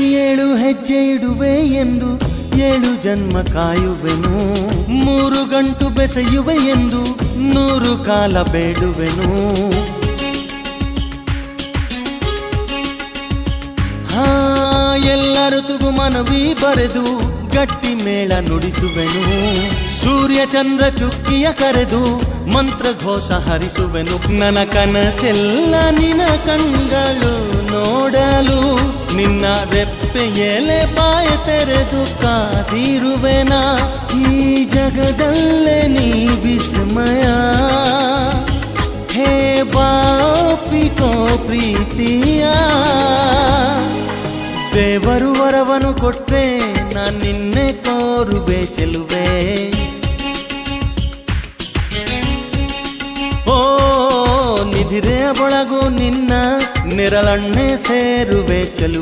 ಏಳು ಹೆಜ್ಜೆ ಇಡುವೆ ಎಂದು, ಏಳು ಜನ್ಮ ಕಾಯುವೆನು. ಮೂರು ಗಂಟು ಬೆಸೆಯುವೆ ಎಂದು, ನೂರು ಕಾಲ ಬೇಡುವೆನು. ಹಾ, ಎಲ್ಲ ಋತುಗು ಮನವಿ ಬರೆದು, ಗಟ್ಟಿ ಮೇಳ ನುಡಿಸುವೆನು. ಸೂರ್ಯ ಚಂದ್ರ ಚುಕ್ಕಿಯ ಕರೆದು ಮಂತ್ರ ಘೋಷ ಹರಿಸುವೆನು. ನನ ಕನಸೆಲ್ಲ ನಿನ ಕಂಗಳು ನೋಡಲು ನಿನ್ನ ರೆಪ್ಪೆ ಎಲೆ ಬಾಯ ತೆರೆದು ಕಾದಿರುವೆನ? ಈ ಜಗದಲ್ಲೇ ನೀ ವಿಸ್ಮಯ. ಹೇ ಬಾಪಿಕೋ ಪ್ರೀತಿಯ. ದೇವರು ವರವನು ಕೊಟ್ಟೆ ನಾನು ನಿನ್ನೆ ಕೋರುವೆ ಚೆಲುವೆ. ಓ ನಿಧಿರೆ ಬಳಗು ನಿನ್ನ ನೆರಳಣ್ಣೆ ಸೇರುವೆ, ಚೆಲುವೆ.